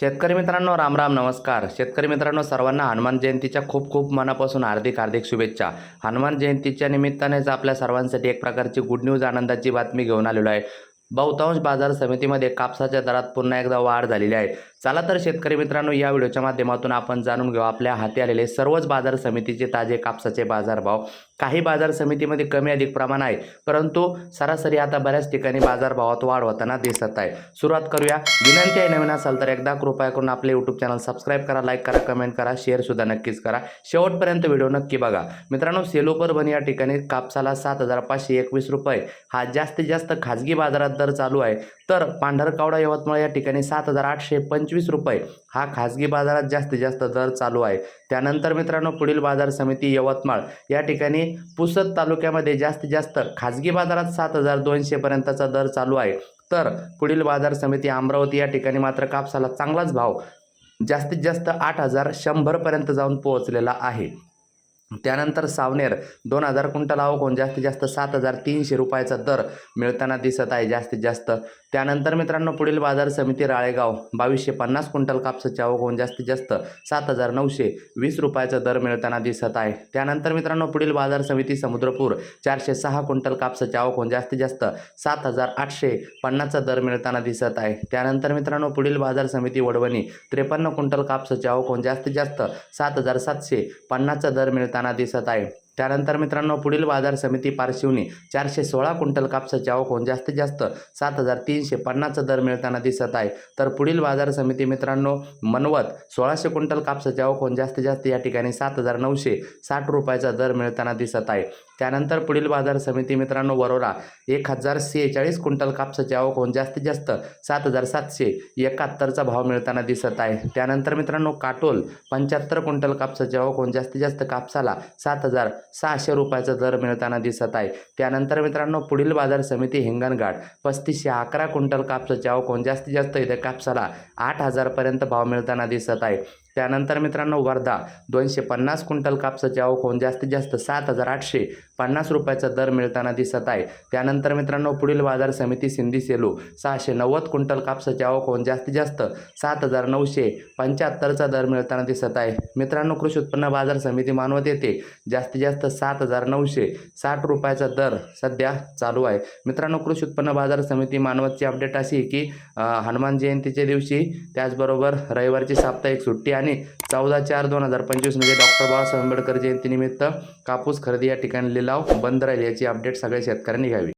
शेतकरी मित्रांनो राम राम नमस्कार. शेतकरी मित्रांनो सर्वांना हनुमान जयंतीच्या खूप खूप मनापासून हार्दिक हार्दिक शुभेच्छा. हनुमान जयंतीच्या निमित्तानेच आपल्या सर्वांसाठी एक प्रकारची गुड न्यूज आनंदाची बातमी घेऊन आलेलो आहे. बहुतांश बाजार समितीमध्ये कापसाच्या दरात पुन्हा एकदा वाढ झालेली आहे. चला तर शेतकरी मित्रांनो या व्हिडिओच्या माध्यमातून आपण जाणून घेऊ आपल्या हाती आलेले सर्वच बाजार समितीचे ताजे कापसाचे बाजारभाव. काही बाजार समितीमध्ये कमी अधिक प्रमाण आहे परंतु सरासरी आता बऱ्याच ठिकाणी बाजारभावात वाढ होताना दिसत आहे. सुरुवात करूया. विनंती आहे नवीन असाल तर एकदा कृपया करून आपले यूट्यूब चॅनल सबस्क्राईब करा लाईक करा कमेंट करा शेअर सुद्धा नक्कीच करा. शेवटपर्यंत व्हिडिओ नक्की बघा. मित्रांनो सेलो बन या ठिकाणी कापसाला सात हजार पाचशे एकवीस रुपये. हा जास्तीत जास्त खाजगी बाजारात दर चालू आहे. तर पांढरकावडा यवतमाळ या ठिकाणी सात हजार आठशे पंचवीस रुपये हा खाजगी बाजारात जास्तीत जास्त दर चालू आहे. त्यानंतर मित्रांनो पुढील बाजार समिती यवतमाळ या ठिकाणी पुसद तालुक्यामध्ये जास्तीत जास्त खाजगी बाजारात सात हजार दोनशेपर्यंतचा दर चालू आहे. तर पुढील बाजार समिती अमरावती या ठिकाणी मात्र कापसाला चांगलाच भाव जास्तीत जास्त आठ हजार शंभरपर्यंत जाऊन पोहोचलेला आहे. त्यानंतर सावनेर दोन हजार क्विंटल आवक जास्तीत जास्त सात हजार तीनशे रुपयाचा दर मिळताना दिसत आहे जास्तीत जास्त. त्यानंतर मित्रांनो पुढील बाजार समिती राळेगाव बावीसशे पन्नास क्विंटल कापसाचे आवक होऊन जास्तीत जास्त सात हजार नऊशे वीस रुपयाचा दर मिळताना दिसत आहे. त्यानंतर मित्रांनो पुढील बाजार समिती समुद्रपूर चारशे सहा क्विंटल कापसाचे आवक होऊन जास्तीत जास्त सात हजार आठशे पन्नासचा दर मिळताना दिसत आहे. त्यानंतर मित्रांनो पुढील बाजार समिती वडवणी त्रेपन्न क्विंटल कापसाचे आवक होऊन जास्तीत जास्त सात हजार सातशे पन्नासचा दर मिळताना दिसत आहे. त्यानंतर मित्रांनो पुढील बाजार समिती पारशिवनी चारशे सोळा क्विंटल कापसाची आवक होऊन जास्तीत जास्त सात हजार तीनशे पन्नासचा दर मिळताना दिसत आहे. तर पुढील बाजार समिती मित्रांनो मनवत सोळाशे क्विंटल कापसाची आवक होऊन जास्तीत जास्त या ठिकाणी सात हजार नऊशे साठ रुपयाचा दर मिळताना दिसत आहे. त्यानंतर पुढील बाजार समिती मित्रांनो वरोरा एक हजार सेहेचाळीस क्विंटल कापसाची आवक होऊन जास्तीत जास्त सात हजार सातशे एकाहत्तरचा भाव मिळताना दिसत आहे. त्यानंतर मित्रांनो काटोल पंच्याहत्तर क्विंटल कापसाची आवक होऊन जास्तीत जास्त कापसाला सात हजार सहाशे रुपयाचा दर मिळताना दिसत आहे. त्यानंतर मित्रांनो पुढील बाजार समिती हिंगणघाट. पस्तीसशे अकरा क्विंटल कापसाची आवक जास्तीत जास्त इथे कापसाला आठ हजारपर्यंत भाव मिळताना दिसत आहे. त्यानंतर मित्रांनो वर्धा. दोनशे पन्नास क्विंटल कापसाची आवक जास्तीत जास्त सात हजार आठशे पन्नास रुपयाचा दर मिळताना दिसत आहे. त्यानंतर मित्रांनो पुढील बाजार समिती सिंधी सेलू. सहाशे नव्वद क्विंटल कापसाची आवक होऊन जास्तीत जास्त सात हजार नऊशे पंच्याहत्तरचा दर मिळताना दिसत आहे. मित्रांनो कृषी उत्पन्न बाजार समिती मानवत येते. जास्तीत जास्त सात हजार नऊशे साठ रुपयाचा दर सध्या चालू आहे. मित्रांनो कृषी उत्पन्न बाजार समिती मानवतची अपडेट अशी की हनुमान जयंतीच्या दिवशी त्याचबरोबर रविवारची साप्ताहिक सुट्टी आणि चौदा चार दोन हजार पंचवीस म्हणजे डॉक्टर बाबासाहेब आंबेडकर जयंतीनिमित्त कापूस खरेदी या ठिकाणी लिलाव बंद राहील याची अपडेट सगळ्या शेतकऱ्यांनी घ्यावी.